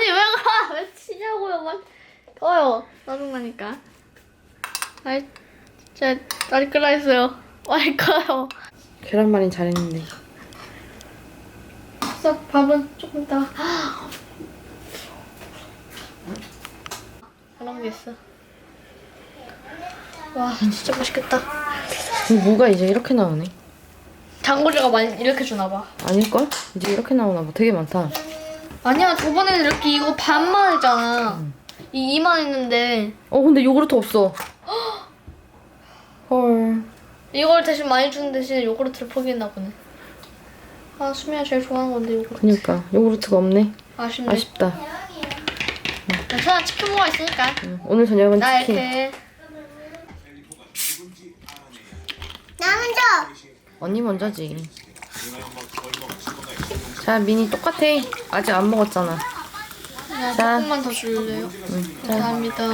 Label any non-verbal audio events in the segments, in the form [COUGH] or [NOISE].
아니 왜 가? [LAUGHS] 왜 치냐고요? 막 꺼요. 짜증나니까. 아이 진짜 다리 끌라 했어요. 빨리 꺼요. 계란말이 잘했는데. 싹 밥은 조금 이따. [GASPS] 그런 게 있어. 와 진짜 맛있겠다. 근데 뭐가 이제 이렇게 나오네? 장고리가 많이 이렇게 주나 봐. 아닐걸? 이제 이렇게 나오나 봐. 되게 많다. 아니야 저번에는 이렇게 이거 반만 했잖아. 이 이만 했는데 어 근데 요구르트 없어. 헐. 이걸 대신 많이 주는 대신 요구르트를 포기했나 보네. 아 수미가 제일 좋아하는 건데 요구르트. 그니까 요구르트가 없네. 아쉽네. 아쉽다. 괜찮아 치킨 먹어 있으니까. 응. 오늘 저녁은 나 치킨. 이렇게 나 먼저. 언니 먼저지. 자 미니 똑같아. 아직 안 먹었잖아. 그냥 자. 조금만 더 줄래요? 응. 자 감사합니다.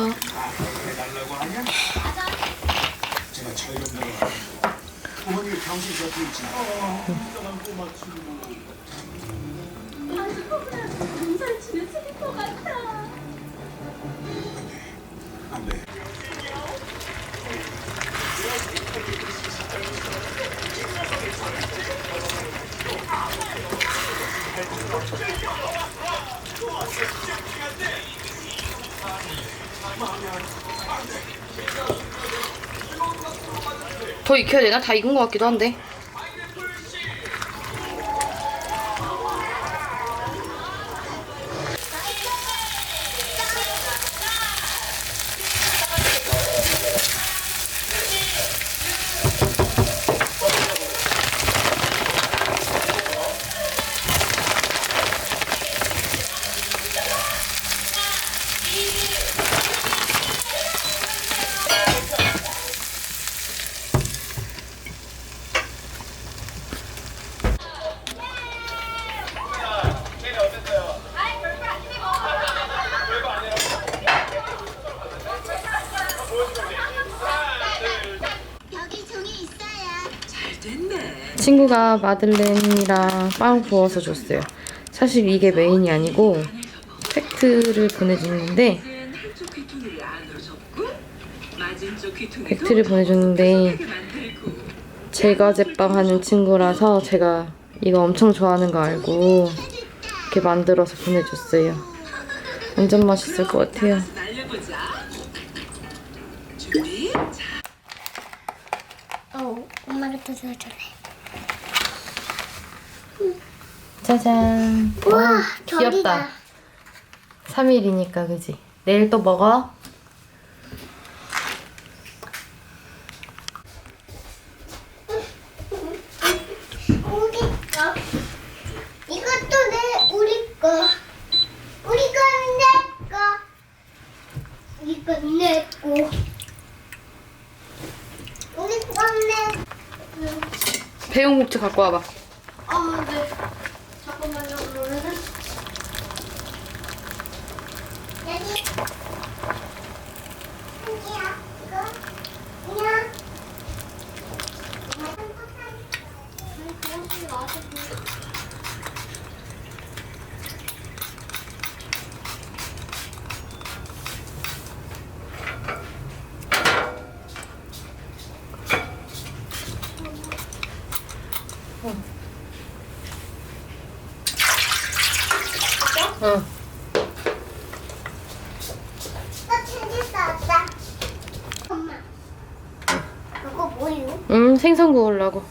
더 익혀야 되나? 다 익은 것 같기도 한데. 여기 종이 있어요. 친구가 마들렌이랑 빵 구워서 줬어요. 사실 이게 메인이 아니고 팩트를 귀퉁이도 팩트를 보내줬는데 제가 제빵 하는 친구라서 제가 이거 엄청 좋아하는 거 알고 이렇게 만들어서 보내줬어요. 완전 맛있을 것 같아요. 어, 엄마가 또 줘줄래. 짜잔. 우와, 어, 귀엽다. 3일이니까 그지? 내일 또 먹어? 우리 거. 이것도 내 우리 거. 우리 거는 내 거. 이건 내 거. 우리 거는 내 거. 배용국수 갖고 와봐. 아 네. 잠깐만요 그러면은. 여기. 한지야, 이거. 그냥. 응. 나 챙겼어, 아빠. 엄마. 그거 뭐예요? 음, 생선 구우려고.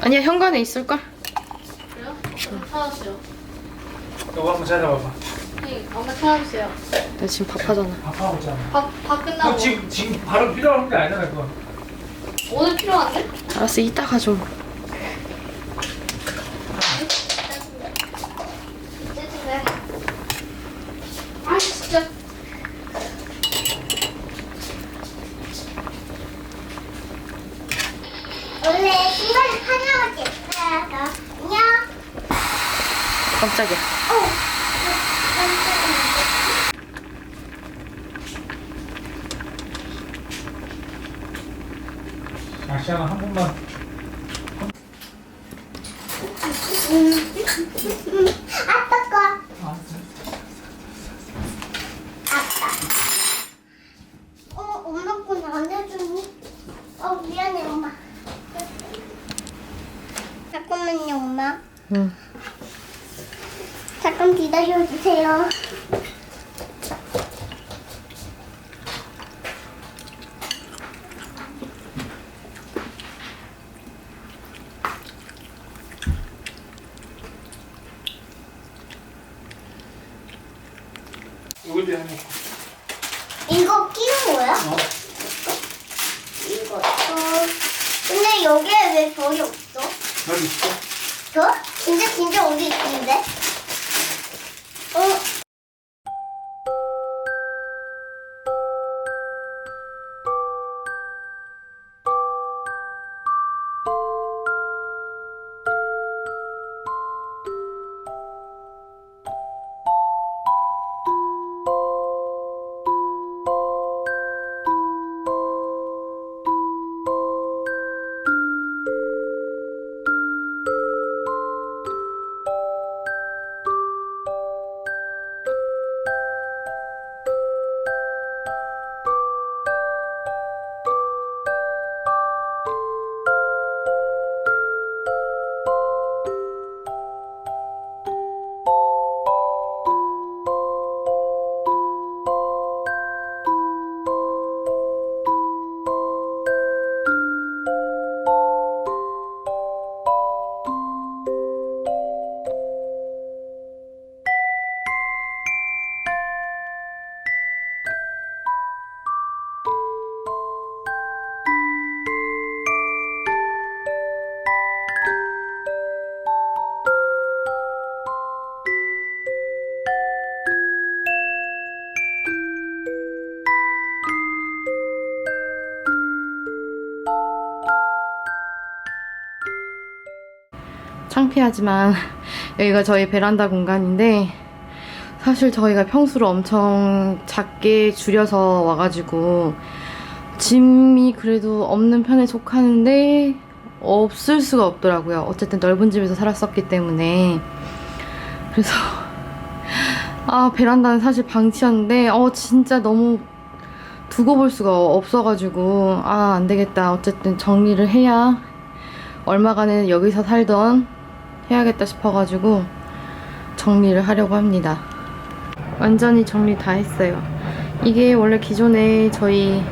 아니야 현관에 있을걸? 그래요? 찾았어요. 이거 한번 찾아봐봐. 네, 엄마 찾았어요. 나 지금 밥하잖아 아파하고 있잖아. 밥, 밥 끝나고. 너 지금 지금 바로 필요한 게 아니잖아 그거. 오늘 필요한데? 알았어 이따가 좀 아, 진짜. 원래 신발이 하나밖에 없어서 안녕. 깜짝이야 아시아나 한 번만. 아빠 거. 아, 아빠. 어, 엄마 거안 해주니? 어, 미안해, 엄마. 잠깐만요, 엄마. 응. 잠깐 기다려주세요. 이거 끼는 거야? 어? 이것도. 근데 여기에 왜 별이 없어? 여기 있어. 저? 진짜 진짜 어디 있는데? 어? 창피하지만 여기가 저희 베란다 공간인데 사실 저희가 평수를 엄청 작게 줄여서 와가지고 짐이 그래도 없는 편에 속하는데 없을 수가 없더라고요. 어쨌든 넓은 집에서 살았었기 때문에 그래서 [LAUGHS] 아 베란다는 사실 방치였는데 어 진짜 너무 두고 볼 수가 없어가지고 아 안되겠다 어쨌든 정리를 해야 얼마간은 여기서 살던 해야겠다 싶어가지고 정리를 하려고 합니다. 완전히 정리 다 했어요. 이게 원래 기존에 저희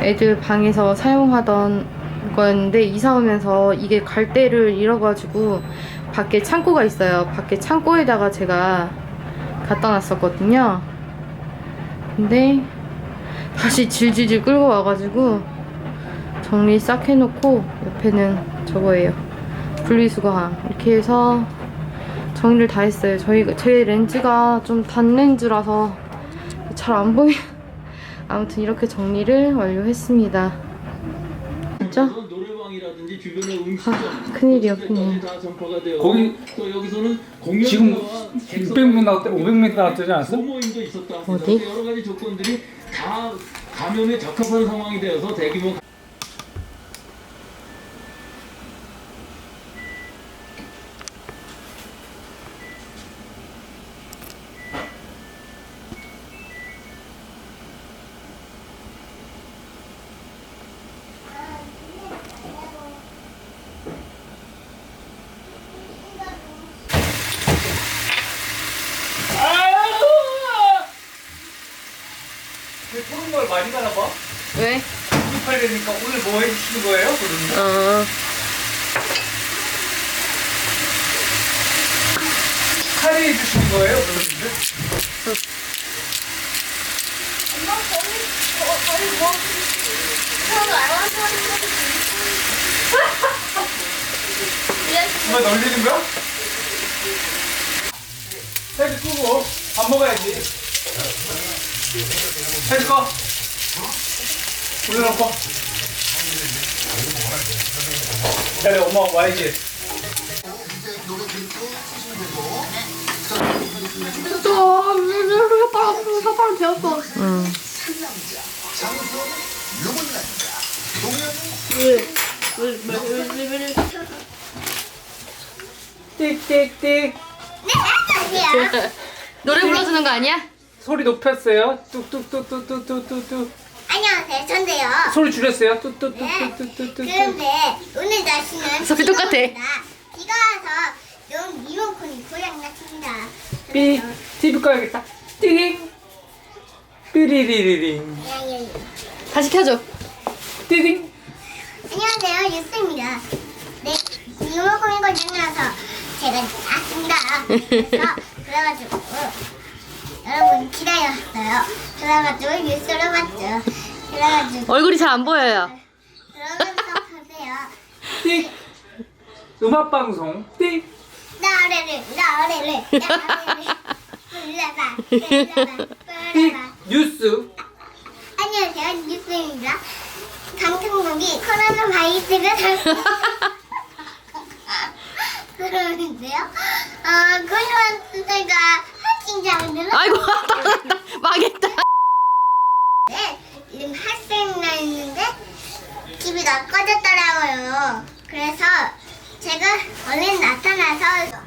애들 방에서 사용하던 거였는데 이사 오면서 이게 갈 데를 잃어가지고 밖에 창고가 있어요. 밖에 창고에다가 제가 갖다 놨었거든요. 근데 다시 질질질 끌고 와가지고 정리 싹 해놓고 옆에는 저거예요. 분리수거함 이렇게 해서 정리를 다 했어요. 저희 제 렌즈가 좀 단 렌즈라서 잘 안 보이. 아무튼 이렇게 정리를 완료했습니다. 진짜? 노래방이라든지 주변의 음식점 아, 큰일이야, 큰일. 거기 또 여기서는 지금 공연과 600명 나왔대, 500명 나왔다지 않았어? 어디? 여러 가지 조건들이 다 감염에 적합한 상황이 되어서 대규모 왜? 28일이니까 오늘 뭐 해주시는 거예요? 그러면 어. 카레 해주시는 거예요? 그러는데 엄마 거기 거- 거기 뭐 저도 알아서 하는 거. 정말 널리는 거야? 헤드 끄고 밥 먹어야지 헤드 꺼 올려놓고. 야, 야, 엄마 와야지. 사파랑 배웠어. 띡띡띡. 노래 불러주는 거 아니야? 소리 높였어요. 뚝뚝뚝뚝뚝뚝뚝. 안녕하세요. 전데요. 소리 줄였어요. 뚝뚝뚝뚝뚝뚝. 그런데 오늘 날씨는 소리 똑같아. 비가 옵니다. 비가 와서 용 리모컨이 고장 났습니다. 삐. TV 꺼야겠다. 띠링. 삐리리리링. 야야야. 다시 켜줘. 띠링. 안녕하세요. 유스입니다. 네, 리모컨이 고장 나서 제가 왔습니다. 그래서 [LAUGHS] 그래가지고 여러분 기다렸어요. 그래가지고 뉴스를 봤죠. 그래가지고 얼굴이 잘 안 보여요. 그러면서 보세요. 띡. 음악 방송. 띡. 나래를 나래를 나래를 불러봐 불러봐 띡. 불러봐 뉴스. 안녕하세요 뉴스입니다 강승국이 코로나 바이러스가 그러는데요 어 코로나가 확진자분들은 아이고 망했다. 지금 학생 나 있는데 집이 다 꺼졌더라고요. 그래서 제가 얼른 나타나서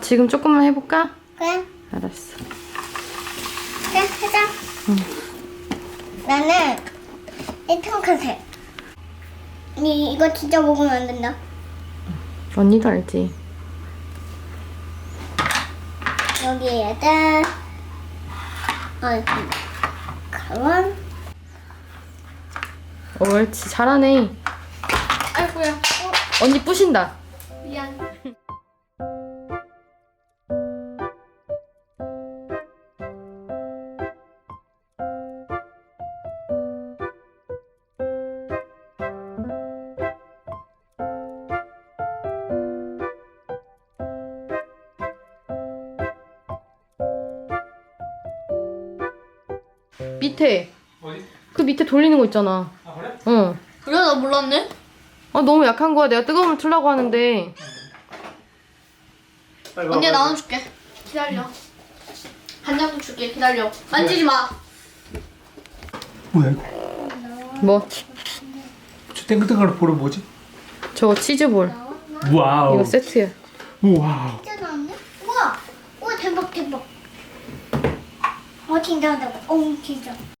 지금 조금만 해볼까? 그래. 알았어. 그래, 하자. 나는 이 핑크색. 이, 이거 진짜 먹으면 안 된다. 언니도 알지. 여기에다 어, 가원 옳지 잘하네. 아이고야. 언니 부신다. 밑에 어디? 그 밑에 돌리는 거 있잖아. 아 그래? 응. 그래 나 몰랐네. 아 너무 약한 거야. 내가 뜨거운 물 틀라고 하는데. 빨리 언니가 와봐. 나눠 줄게. 기다려. 한 장도 줄게. 기다려. 만지지 마. 뭐야 이거? 뭐? 저 땡글땡글 볼은 뭐지? 저거 치즈볼. 와우. 이거 세트야. 와우. 진짜 나왔네? 우와